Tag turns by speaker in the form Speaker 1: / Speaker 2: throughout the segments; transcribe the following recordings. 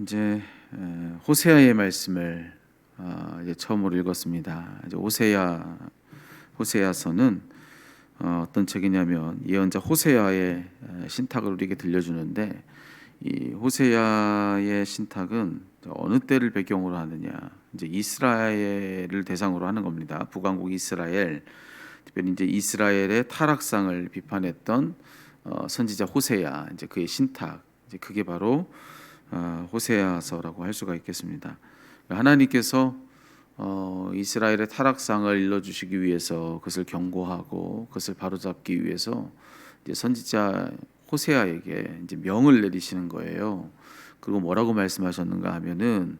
Speaker 1: 이제 에, 호세아의 말씀을 어, 이제 처음으로 읽었습니다. 이제 호세아 호세아서는 어, 어떤 책이냐면 예언자 호세아의 에, 신탁을 우리에게 들려주는데 이 호세아의 신탁은 어느 때를 배경으로 하느냐 이제 이스라엘을 대상으로 하는 겁니다. 북왕국 이스라엘 특별히 이제 이스라엘의 타락상을 비판했던 어, 선지자 호세아 이제 그의 신탁 이제 그게 바로 어, 호세아서라고 할 수가 있겠습니다. 하나님께서 어, 이스라엘의 타락상을 일러 주시기 위해서 그것을 경고하고 그것을 바로잡기 위해서 선지자 호세아에게 이제 명을 내리시는 거예요. 그리고 뭐라고 말씀하셨는가 하면은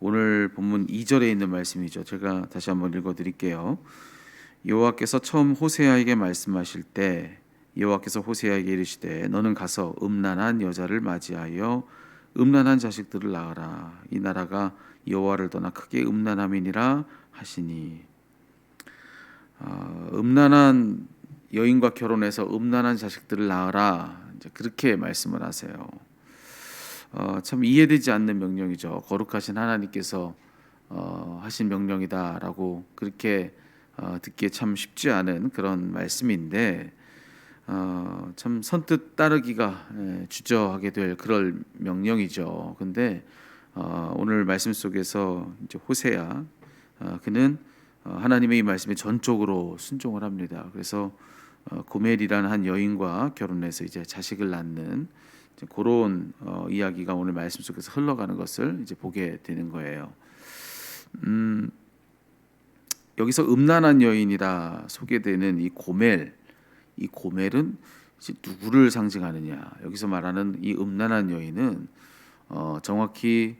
Speaker 1: 오늘 본문 2절에 있는 말씀이죠. 제가 다시 한번 읽어 드릴게요. 여호와께서 처음 호세아에게 말씀하실 때 여호와께서 호세아에게 이르시되 너는 가서 음란한 여자를 맞이하여 음란한 자식들을 낳아라 이 나라가 여호와를 떠나 크게 음란함이니라 하시니 어, 음란한 여인과 결혼해서 음란한 자식들을 낳아라 이제 그렇게 말씀을 하세요. 어, 참 이해되지 않는 명령이죠. 거룩하신 하나님께서 어, 하신 명령이다라고 그렇게 어, 듣기에 참 쉽지 않은 그런 말씀인데 어, 참 선뜻 따르기가 예, 주저하게 될 그럴 명령이죠. 근데 어, 오늘 말씀 속에서 이제 호세야 어, 그는 어, 하나님의 이 말씀에 전적으로 순종을 합니다. 그래서 어, 고멜이라는 한 여인과 결혼해서 이제 자식을 낳는 이제 그런 어, 이야기가 오늘 말씀 속에서 흘러가는 것을 이제 보게 되는 거예요. 음, 여기서 음란한 여인이라 소개되는 이 고멜 이 고멜은 이제 누구를 상징하느냐? 여기서 말하는 이 음란한 여인은 어, 정확히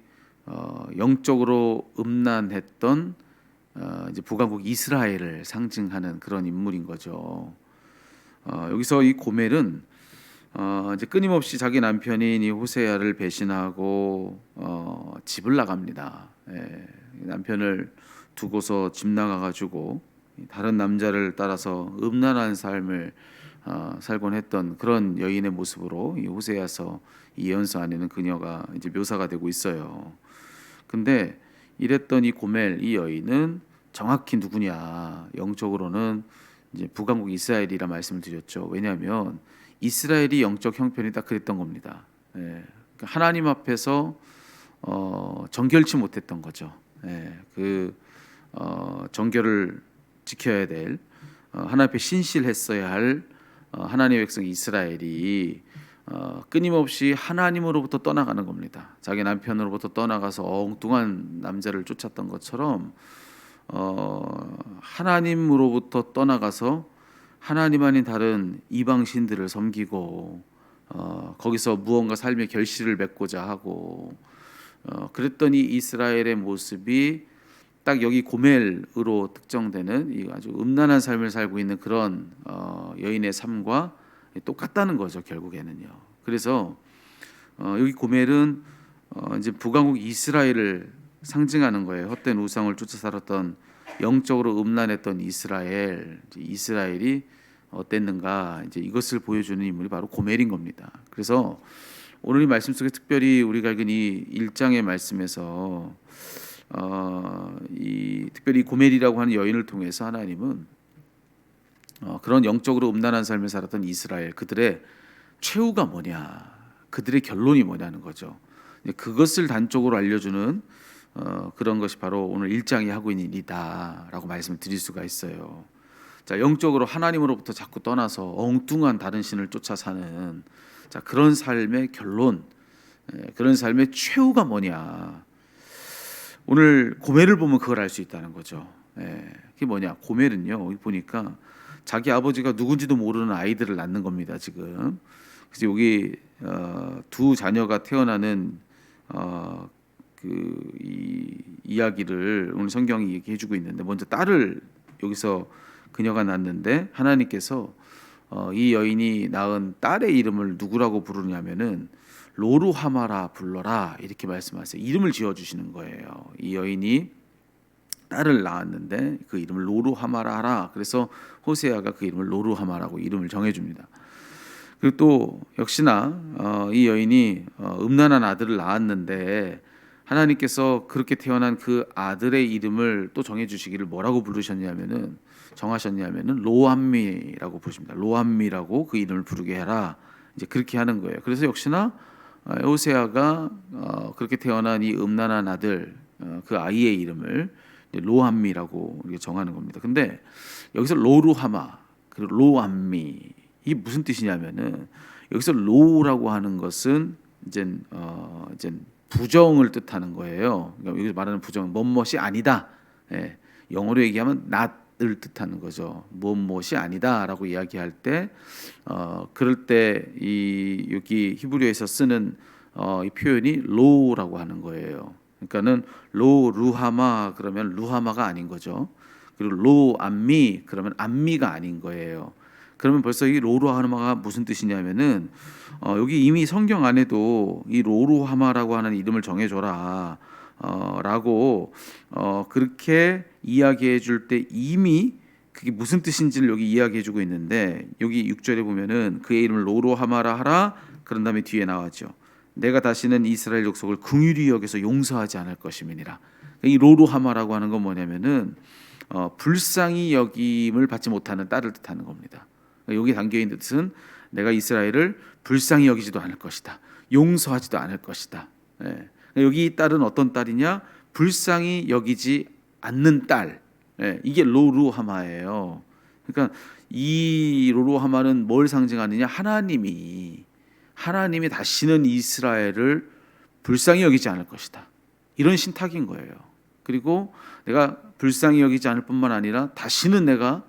Speaker 1: 어, 영적으로 음란했던 어, 이제 북왕국 이스라엘을 상징하는 그런 인물인 거죠. 어, 여기서 이 고멜은 어, 이제 끊임없이 자기 남편인 이 호세아를 배신하고 어, 집을 나갑니다. 예, 남편을 두고서 집 나가 가지고 다른 남자를 따라서 음란한 삶을 어, 살곤 했던 그런 여인의 모습으로 이 호세아서 이 예언서 안에는 그녀가 이제 묘사가 되고 있어요. 근데 이랬던 이 고멜 이 여인은 정확히 누구냐? 영적으로는 이제 북왕국 이스라엘이라 말씀을 드렸죠. 왜냐하면 이스라엘이 영적 형편이 딱 그랬던 겁니다. 예, 그러니까 하나님 앞에서 어, 정결치 못했던 거죠. 예, 그 어, 정결을 지켜야 될 어, 하나님 앞에 신실했어야 할 어, 하나님의 백성 이스라엘이 어, 끊임없이 하나님으로부터 떠나가는 겁니다. 자기 남편으로부터 떠나가서 엉뚱한 남자를 쫓았던 것처럼 어, 하나님으로부터 떠나가서 하나님 아닌 다른 이방 신들을 섬기고 어, 거기서 무언가 삶의 결실을 맺고자 하고 어, 그랬더니 이스라엘의 모습이 딱 여기 고멜으로 특정되는 이 아주 음란한 삶을 살고 있는 그런 어, 여인의 삶과 똑같다는 거죠 결국에는요. 그래서 어, 여기 고멜은 어, 이제 북왕국 이스라엘을 상징하는 거예요. 헛된 우상을 쫓아 살았던 영적으로 음란했던 이스라엘, 이스라엘이 어땠는가 이제 이것을 보여주는 인물이 바로 고멜인 겁니다. 그래서 오늘 이 말씀 속에 특별히 우리가 읽은 이 1장의 말씀에서 어, 이 특별히 고멜이라고 하는 여인을 통해서 하나님은 어, 그런 영적으로 음란한 삶을 살았던 이스라엘 그들의 최후가 뭐냐, 그들의 결론이 뭐냐는 거죠. 그것을 단적으로 알려주는 어, 그런 것이 바로 오늘 일장이 하고 있는 일이다라고 말씀을 드릴 수가 있어요. 자, 영적으로 하나님으로부터 자꾸 떠나서 엉뚱한 다른 신을 쫓아 사는 자, 그런 삶의 결론, 예, 그런 삶의 최후가 뭐냐. 오늘 고멜을 보면 그걸 알 수 있다는 거죠. 예, 그게 뭐냐? 고멜은요. 여기 보니까 자기 아버지가 누군지도 모르는 아이들을 낳는 겁니다. 지금. 그래서 여기 어, 두 자녀가 태어나는 어, 그이 이야기를 오늘 성경이 얘기해주고 있는데 먼저 딸을 여기서 그녀가 낳는데 하나님께서 어, 이 여인이 낳은 딸의 이름을 누구라고 부르냐면은 로루하마라 불러라 이렇게 말씀하세요. 이름을 지어 주시는 거예요. 이 여인이 딸을 낳았는데 그 이름을 로루하마라 하라. 그래서 호세아가 그 이름을 로루하마라고 이름을 정해 줍니다. 그리고 또 역시나 어, 이 여인이 어, 음란한 아들을 낳았는데 하나님께서 그렇게 태어난 그 아들의 이름을 또 정해 주시기를 뭐라고 부르셨냐면은 정하셨냐면은 로암미라고 부르십니다. 로암미라고 그 이름을 부르게 해라. 이제 그렇게 하는 거예요. 그래서 역시나 오세아가 어, 그렇게 태어난 이 음란한 아들 어, 그 아이의 이름을 이렇게 정하는 겁니다. 근데 여기서 로루하마 그리고 로암미 이 무슨 뜻이냐면은 여기서 로라고 하는 것은 이제 어 이제 부정을 뜻하는 거예요. 그러니까 여기서 말하는 부정 은 뭐뭇이 아니다. 예, 영어로 얘기하면 not 을 뜻하는 거죠. 뭐뭇이 아니다라고 이야기할 때, 어 그럴 때 이 여기 히브리어에서 쓰는 어, 이 표현이 로라고 하는 거예요. 그러니까는 로 루하마 그러면 루하마가 아닌 거죠. 그리고 로 암미 그러면 암미가 아닌 거예요. 그러면 벌써 이 로루하마가 무슨 뜻이냐면은 어, 여기 이미 성경 안에도 이 로루하마라고 하는 이름을 정해줘라. 어, 라고 어, 그렇게 이야기해 줄 때 이미 그게 무슨 뜻인지를 여기 이야기해 주고 있는데 여기 6절에 보면은 그의 이름을 로로하마라 하라 그런 다음에 뒤에 나왔죠. 내가 다시는 이스라엘 족속을 긍휼히 여겨서 용서하지 않을 것임이니라. 이 로로하마라고 하는 건 뭐냐면은 어, 불쌍히 여김을 받지 못하는 딸을 뜻하는 겁니다. 여기 담겨 있는 뜻은 내가 이스라엘을 불쌍히 여기지도 않을 것이다. 용서하지도 않을 것이다. 예. 여기 이 딸은 어떤 딸이냐? 불쌍히 여기지 않는 딸. 예. 이게 로루하마예요. 그러니까 이 로루하마는 뭘 상징하느냐? 하나님이 하나님이 다시는 이스라엘을 불쌍히 여기지 않을 것이다. 이런 신탁인 거예요. 그리고 내가 불쌍히 여기지 않을 뿐만 아니라 다시는 내가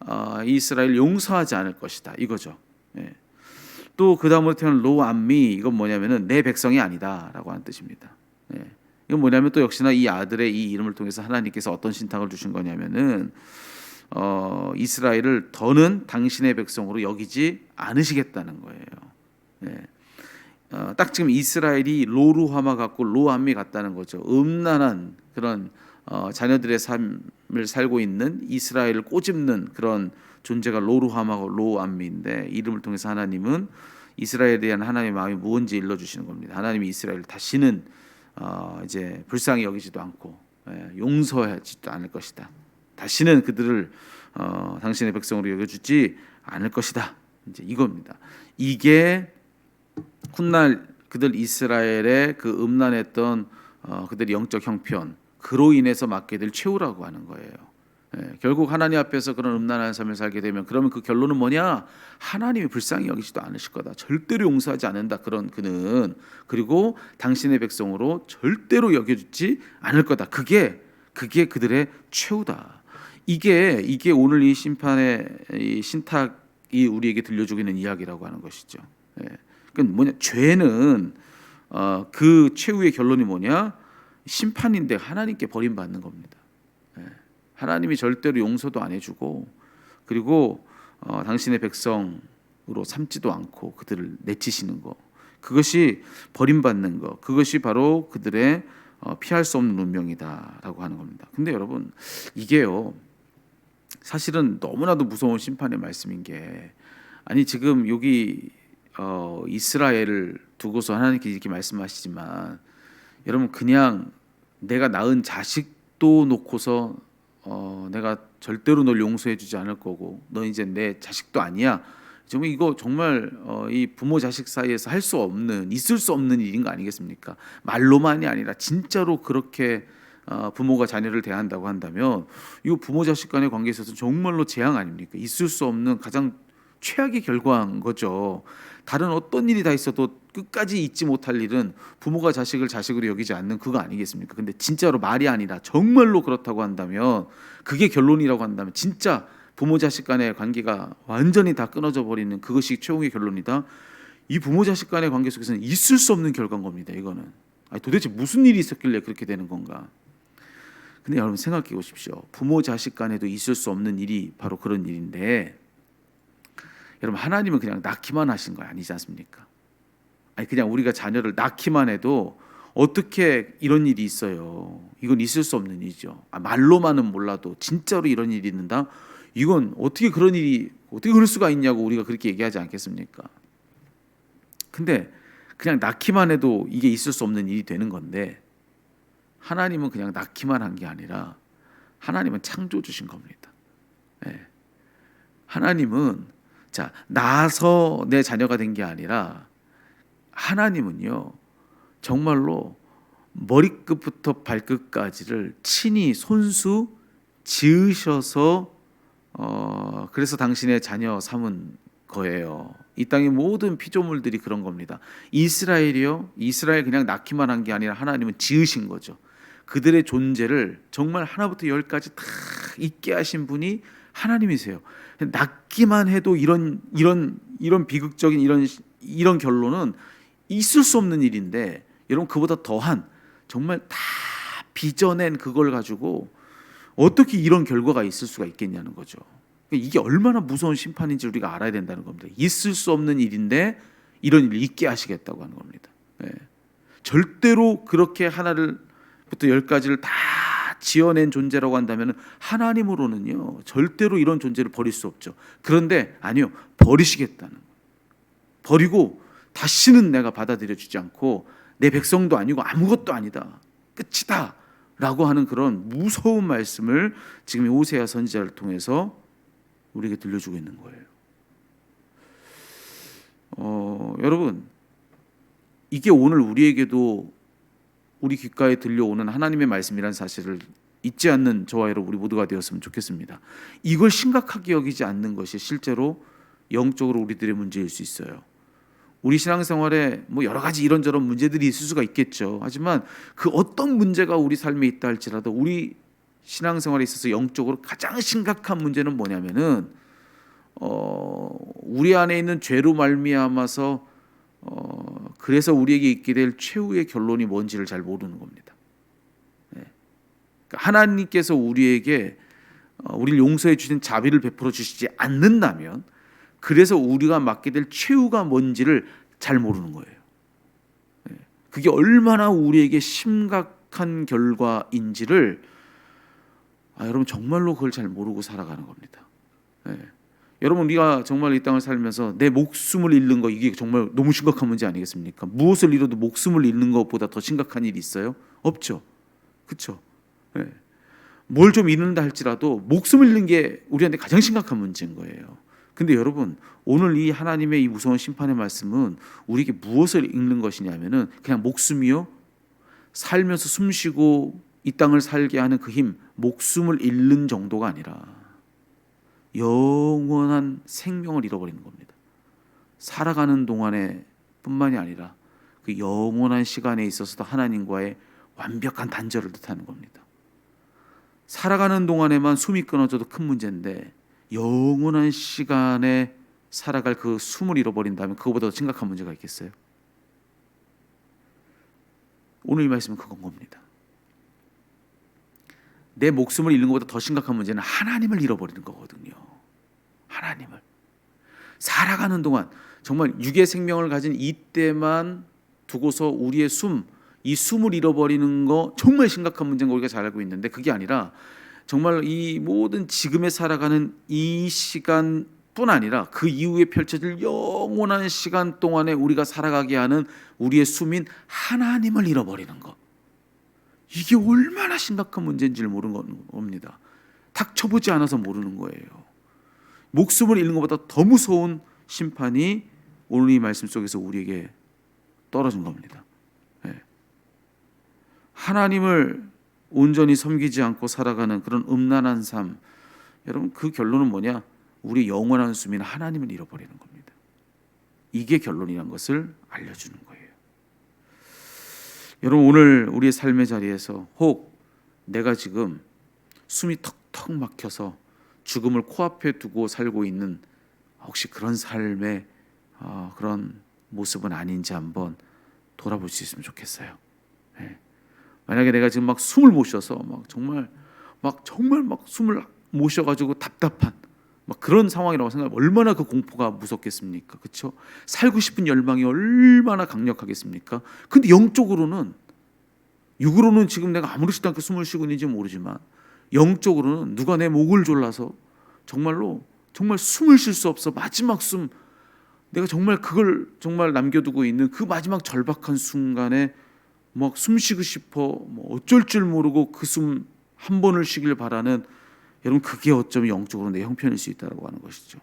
Speaker 1: 어, 이스라엘 용서하지 않을 것이다. 이거죠. 예. 또그 다음으로 태어난 로암미 이건 뭐냐면은 내 백성이 아니다라고 하는 뜻입니다. 예. 이건 뭐냐면 또 역시나 이 아들의 이 이름을 통해서 하나님께서 어떤 신탁을 주신 거냐면은 어, 이스라엘을 더는 당신의 백성으로 여기지 않으시겠다는 거예요. 예. 어, 딱 지금 이스라엘이 로루하마 같고 로암미 같다는 거죠. 음란한 그런 어, 자녀들의 삶을 살고 있는 이스라엘을 꼬집는 그런 존재가 로루하마고 로암미인데 이름을 통해서 하나님은 이스라엘에 대한 하나님의 마음이 무언지 일러 주시는 겁니다. 하나님이 이스라엘을 다시는 어, 이제 불쌍히 여기지도 않고 예, 용서하지도 않을 것이다. 다시는 그들을 어, 당신의 백성으로 여겨주지 않을 것이다. 이제 이겁니다. 이게 훗날 그들 이스라엘의 그 음란했던 어, 그들의 영적 형편 그로 인해서 맡게 될 최후라고 하는 거예요. 예, 결국 하나님 앞에서 그런 음란한 삶을 살게 되면 그러면 그 결론은 뭐냐? 하나님이 불쌍히 여기지도 않으실 거다. 절대로 용서하지 않는다. 그런 그는 그리고 당신의 백성으로 절대로 여겨주지 않을 거다. 그게 그게 그들의 최후다. 이게 이게 오늘 이 심판의 이 신탁이 우리에게 들려주고 있는 이야기라고 하는 것이죠. 예. 그러니까 뭐냐? 죄는 어, 그 최후의 결론이 뭐냐? 심판인데 하나님께 버림받는 겁니다. 예. 하나님이 절대로 용서도 안 해주고 그리고 어, 당신의 백성으로 삼지도 않고 그들을 내치시는 거 그것이 버림받는 거 그것이 바로 그들의 어, 피할 수 없는 운명이다라고 하는 겁니다. 근데 여러분 이게요 사실은 너무나도 무서운 심판의 말씀인 게 아니 지금 여기 어, 이스라엘을 두고서 하나님께 이렇게 말씀하시지만 여러분 그냥 내가 낳은 자식도 놓고서 어, 내가 절대로 널 용서해주지 않을 거고 너 이제 내 자식도 아니야. 정말 이거 정말 어, 이 부모 자식 사이에서 할 수 없는 있을 수 없는 일인 거 아니겠습니까? 말로만이 아니라 진짜로 그렇게 어, 부모가 자녀를 대한다고 한다면 이거 부모 자식 간의 관계에 있어서 정말로 재앙 아닙니까? 있을 수 없는 가장 최악의 결과인 거죠. 다른 어떤 일이 다 있어도 끝까지 잊지 못할 일은 부모가 자식을 자식으로 여기지 않는 그거 아니겠습니까? 근데 진짜로 말이 아니라 정말로 그렇다고 한다면 그게 결론이라고 한다면 진짜 부모 자식 간의 관계가 완전히 다 끊어져 버리는 그것이 최후의 결론이다. 이 부모 자식 간의 관계 속에서는 있을 수 없는 결과인 겁니다. 이거는 아니, 도대체 무슨 일이 있었길래 그렇게 되는 건가? 근데 여러분 생각해 보십시오. 부모 자식 간에도 있을 수 없는 일이 바로 그런 일인데 여러분 하나님은 그냥 낳기만 하신 거 아니지 않습니까? 아니 그냥 우리가 자녀를 낳기만 해도 어떻게 이런 일이 있어요? 이건 있을 수 없는 일이죠. 아, 말로만은 몰라도 진짜로 이런 일이 있는다. 이건 어떻게 그런 일이 어떻게 그럴 수가 있냐고 우리가 그렇게 얘기하지 않겠습니까? 근데 그냥 낳기만 해도 이게 있을 수 없는 일이 되는 건데 하나님은 그냥 낳기만 한 게 아니라 하나님은 창조 주신 겁니다. 예. 하나님은 자 나서 내 자녀가 된 게 아니라 하나님은요 정말로 머리끝부터 발끝까지를 친히 손수 지으셔서 어 그래서 당신의 자녀 삼은 거예요. 이 땅의 모든 피조물들이 그런 겁니다. 이스라엘이요 이스라엘 그냥 낳기만 한 게 아니라 하나님은 지으신 거죠. 그들의 존재를 정말 하나부터 열까지 다 있게 하신 분이 하나님이세요. 낳기만 해도 이런 이런 이런 비극적인 이런 이런 결론은 있을 수 없는 일인데 여러분 그보다 더한 정말 다 빚어낸 그걸 가지고 어떻게 이런 결과가 있을 수가 있겠냐는 거죠. 그러니까 이게 얼마나 무서운 심판인지 우리가 알아야 된다는 겁니다. 있을 수 없는 일인데 이런 일을 있게 하시겠다고 하는 겁니다. 예. 절대로 그렇게 하나를부터 열까지를 다 지어낸 존재라고 한다면 하나님으로는요 절대로 이런 존재를 버릴 수 없죠. 그런데 아니요 버리시겠다는. 버리고 다시는 내가 받아들여 주지 않고 내 백성도 아니고 아무것도 아니다 끝이다 라고 하는 그런 무서운 말씀을 지금 이 오세야 선지자를 통해서 우리에게 들려주고 있는 거예요. 어, 여러분 이게 오늘 우리에게도 우리 귓가에 들려오는 하나님의 말씀이라는 사실을 잊지 않는 저와 여러분 우리 모두가 되었으면 좋겠습니다. 이걸 심각하게 여기지 않는 것이 실제로 영적으로 우리들의 문제일 수 있어요. 우리 신앙생활에 뭐 여러 가지 이런저런 문제들이 있을 수가 있겠죠. 하지만 그 어떤 문제가 우리 삶에 있다 할지라도 우리 신앙생활에 있어서 영적으로 가장 심각한 문제는 뭐냐면은 어 우리 안에 있는 죄로 말미암아서 어 그래서 우리에게 있게 될 최후의 결론이 뭔지를 잘 모르는 겁니다. 네. 그러니까 하나님께서 우리에게 어, 우리를 용서해 주신 자비를 베풀어 주시지 않는다면 그래서 우리가 맞게 될 최후가 뭔지를 잘 모르는 거예요. 네. 그게 얼마나 우리에게 심각한 결과인지를 아, 여러분 정말로 그걸 잘 모르고 살아가는 겁니다. 네. 여러분 우리가 정말 이 땅을 살면서 내 목숨을 잃는 거 이게 정말 너무 심각한 문제 아니겠습니까? 무엇을 잃어도 목숨을 잃는 것보다 더 심각한 일이 있어요? 없죠. 그렇죠? 네. 뭘좀 잃는다 할지라도 목숨을 잃는 게 우리한테 가장 심각한 문제인 거예요. 근데 여러분 오늘 이 하나님의 이 무서운 심판의 말씀은 우리에게 무엇을 잃는 것이냐면은 그냥 목숨이요 살면서 숨쉬고 이 땅을 살게 하는 그 힘 목숨을 잃는 정도가 아니라 영원한 생명을 잃어버리는 겁니다. 살아가는 동안에 뿐만이 아니라 그 영원한 시간에 있어서도 하나님과의 완벽한 단절을 뜻하는 겁니다. 살아가는 동안에만 숨이 끊어져도 큰 문제인데 영원한 시간에 살아갈 그 숨을 잃어버린다면 그거보다 더 심각한 문제가 있겠어요? 오늘 이 말씀은 그건 겁니다. 내 목숨을 잃는 것보다 더 심각한 문제는 하나님을 잃어버리는 거거든요. 하나님을 살아가는 동안 정말 육의 생명을 가진 이때만 두고서 우리의 숨, 이 숨을 잃어버리는 거 정말 심각한 문제인 거 우리가 잘 알고 있는데 그게 아니라 정말 이 모든 지금에 살아가는 이 시간 뿐 아니라 그 이후에 펼쳐질 영원한 시간 동안에 우리가 살아가게 하는 우리의 숨인 하나님을 잃어버리는 것. 이게 얼마나 심각한 문제인지를 모르는 겁니다. 닥쳐보지 않아서 모르는 거예요. 목숨을 잃는 것보다 더 무서운 심판이 오늘 이 말씀 속에서 우리에게 떨어진 겁니다. 네. 하나님을 온전히 섬기지 않고 살아가는 그런 음란한 삶. 여러분 그 결론은 뭐냐? 우리 영원한 수민 하나님을 잃어버리는 겁니다. 이게 결론이란 것을 알려주는 거예요. 여러분 오늘 우리의 삶의 자리에서 혹 내가 지금 숨이 턱턱 막혀서 죽음을 코앞에 두고 살고 있는 혹시 그런 삶의 어, 그런 모습은 아닌지 한번 돌아볼 수 있으면 좋겠어요. 네. 만약에 내가 지금 막 숨을 못 쉬어서 막 정말 막 정말 막 숨을 못 쉬어가지고 답답한 막 그런 상황이라고 생각하면 얼마나 그 공포가 무섭겠습니까? 그렇죠? 살고 싶은 열망이 얼마나 강력하겠습니까? 근데 영적으로는 육으로는 지금 내가 아무렇지도 않게 숨을 쉬고 있는지 모르지만 영적으로는 누가 내 목을 졸라서 정말로 정말 숨을 쉴 수 없어 마지막 숨 내가 정말 그걸 정말 남겨두고 있는 그 마지막 절박한 순간에 막 숨쉬고 싶어 뭐 어쩔 줄 모르고 그 숨 한 번을 쉬길 바라는 여러분 그게 어쩌면 영적으로 내 형편일 수 있다라고 하는 것이죠.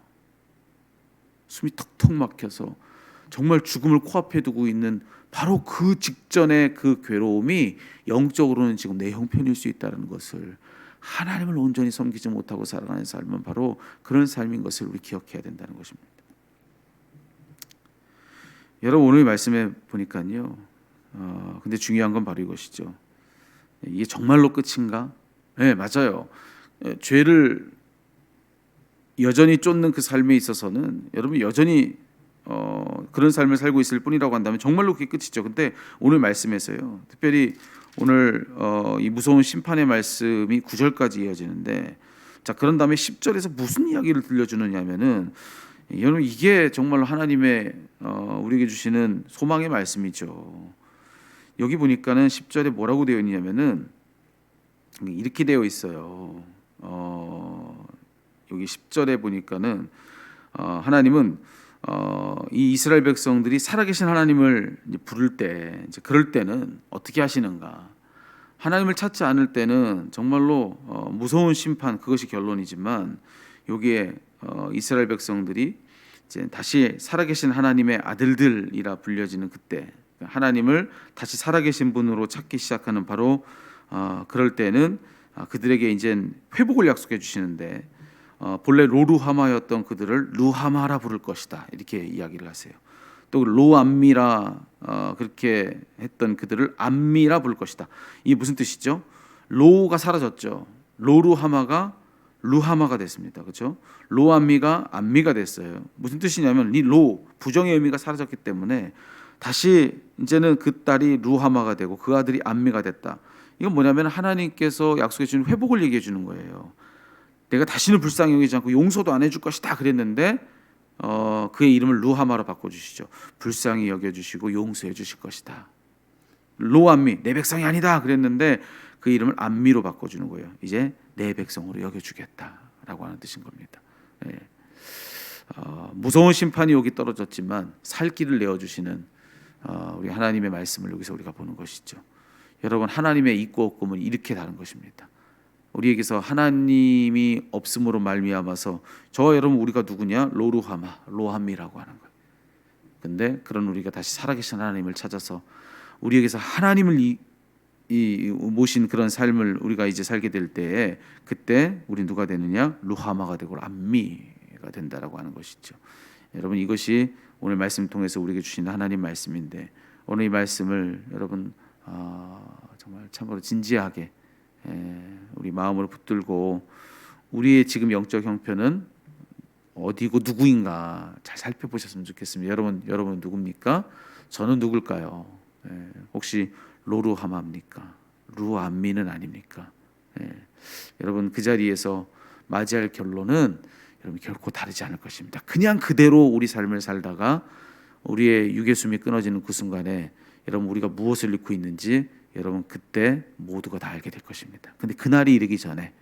Speaker 1: 숨이 턱턱 막혀서 정말 죽음을 코앞에 두고 있는 바로 그 직전의 그 괴로움이 영적으로는 지금 내 형편일 수 있다는 것을 하나님을 온전히 섬기지 못하고 살아가는 삶은 바로 그런 삶인 것을 우리 기억해야 된다는 것입니다. 여러분 오늘 말씀에 보니까요. 어, 근데 중요한 건 바로 이것이죠. 이게 정말로 끝인가? 네, 맞아요. 에, 죄를 여전히 쫓는 그 삶에 있어서는 여러분 여전히 어, 그런 삶을 살고 있을 뿐이라고 한다면 정말로 그게 끝이죠. 근데 오늘 말씀에서요. 특별히 오늘 어, 이 무서운 심판의 말씀이 9절까지 이어지는데 자 그런 다음에 10절에서 무슨 이야기를 들려주느냐면은 여러분 이게 정말 하나님의 어, 우리에게 주시는 소망의 말씀이죠. 여기 보니까는 10절에 뭐라고 되어 있냐면은 이렇게 되어 있어요. 어, 여기 10절에 보니까는 어, 하나님은 어, 이 이스라엘 백성들이 살아계신 하나님을 부를 때 이제 그럴 때는 어떻게 하시는가? 하나님을 찾지 않을 때는 정말로 어, 무서운 심판 그것이 결론이지만 여기에 어, 이스라엘 백성들이 이제 다시 살아계신 하나님의 아들들이라 불려지는 그때 하나님을 다시 살아계신 분으로 찾기 시작하는 바로 어, 그럴 때는 아, 그들에게 이제 회복을 약속해 주시는데 어, 본래 로루하마였던 그들을 루하마라 부를 것이다 이렇게 이야기를 하세요. 또 로암미라 어, 그렇게 했던 그들을 암미라 부를 것이다. 이 무슨 뜻이죠? 로가 사라졌죠. 로루하마가 루하마가 됐습니다. 그렇죠? 로암미가 암미가 됐어요. 무슨 뜻이냐면 이 로 부정의 의미가 사라졌기 때문에 다시 이제는 그 딸이 루하마가 되고 그 아들이 암미가 됐다. 이건 뭐냐면 하나님께서 약속해 주는 회복을 얘기해 주는 거예요. 내가 다시는 불쌍히 여기지 않고 용서도 안 해줄 것이다 그랬는데 어, 그의 이름을 루하마로 바꿔주시죠. 불쌍히 여겨주시고 용서해 주실 것이다. 로암미 내 백성이 아니다 그랬는데 그 이름을 암미로 바꿔주는 거예요. 이제 내 백성으로 여겨주겠다라고 하는 뜻인 겁니다. 예. 어, 무서운 심판이 여기 떨어졌지만 살 길을 내어주시는 어, 우리 하나님의 말씀을 여기서 우리가 보는 것이죠. 여러분 하나님의 있고 없고는 이렇게 다른 것입니다. 우리에게서 하나님이 없음으로 말미암아서 저 여러분 우리가 누구냐 로루하마 로함미라고 하는 거예요. 근데 그런 우리가 다시 살아계신 하나님을 찾아서 우리에게서 하나님을 이, 이 모신 그런 삶을 우리가 이제 살게 될 때에 그때 우리 누가 되느냐 루하마가 되고 암미가 된다라고 하는 것이죠. 여러분 이것이 오늘 말씀 통해서 우리에게 주신 하나님 말씀인데 오늘 이 말씀을 여러분 어, 정말 참으로 진지하게 에, 우리 마음으로 붙들고 우리의 지금 영적 형편은 어디고 누구인가 잘 살펴보셨으면 좋겠습니다. 여러분 여러분 누굽니까? 저는 누굴까요? 에, 혹시 로루하마입니까? 루암미는 아닙니까? 에, 여러분 그 자리에서 맞이할 결론은 여러분 결코 다르지 않을 것입니다. 그냥 그대로 우리 삶을 살다가 우리의 유괴숨이 끊어지는 그 순간에 여러분 우리가 무엇을 잃고 있는지 여러분 그때 모두가 다 알게 될 것입니다. 근데 그날이 이르기 전에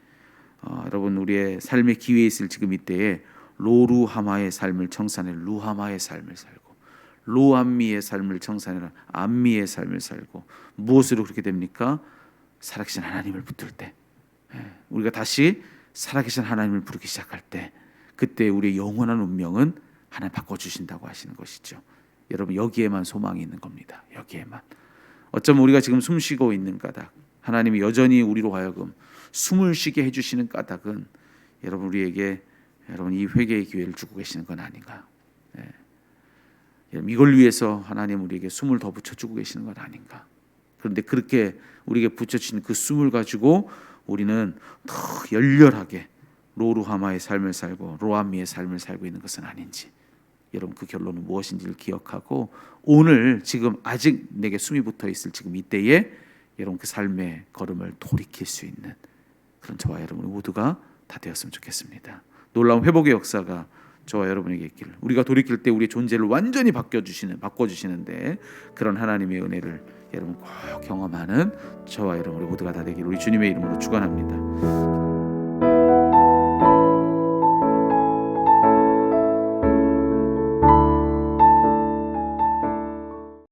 Speaker 1: 어, 여러분 우리의 삶의 기회에 있을 지금 이때에 로루하마의 삶을 청산해 루하마의 삶을 살고 로암미의 삶을 청산해 암미의 삶을 살고 무엇으로 그렇게 됩니까? 살아계신 하나님을 붙들 때 예, 우리가 다시 살아계신 하나님을 부르기 시작할 때 그때 우리의 영원한 운명은 하나님 바꿔 주신다고 하시는 것이죠. 여러분 여기에만 소망이 있는 겁니다. 여기에만. 어쩌면 우리가 지금 숨쉬고 있는 까닭, 하나님이 여전히 우리로 하여금 숨을 쉬게 해주시는 까닭은 여러분 우리에게 여러분 이 회개의 기회를 주고 계시는 건 아닌가. 네. 여러분 이걸 위해서 하나님 우리에게 숨을 더 붙여주고 계시는 건 아닌가. 그런데 그렇게 우리에게 붙여진 그 숨을 가지고 우리는 더 열렬하게 로루하마의 삶을 살고 로암미의 삶을 살고 있는 것은 아닌지 여러분 그 결론은 무엇인지를 기억하고 오늘 지금 아직 내게 숨이 붙어 있을 지금 이때에 여러분 그 삶의 걸음을 돌이킬 수 있는 그런 저와 여러분 모두가 다 되었으면 좋겠습니다. 놀라운 회복의 역사가 저와 여러분에게 있기를 우리가 돌이킬 때 우리의 존재를 완전히 바뀌어 주시는 바꿔 주시는데 그런 하나님의 은혜를 여러분 꼭 경험하는 저와 여러분 모두가 다 되기를 우리 주님의 이름으로 축원합니다.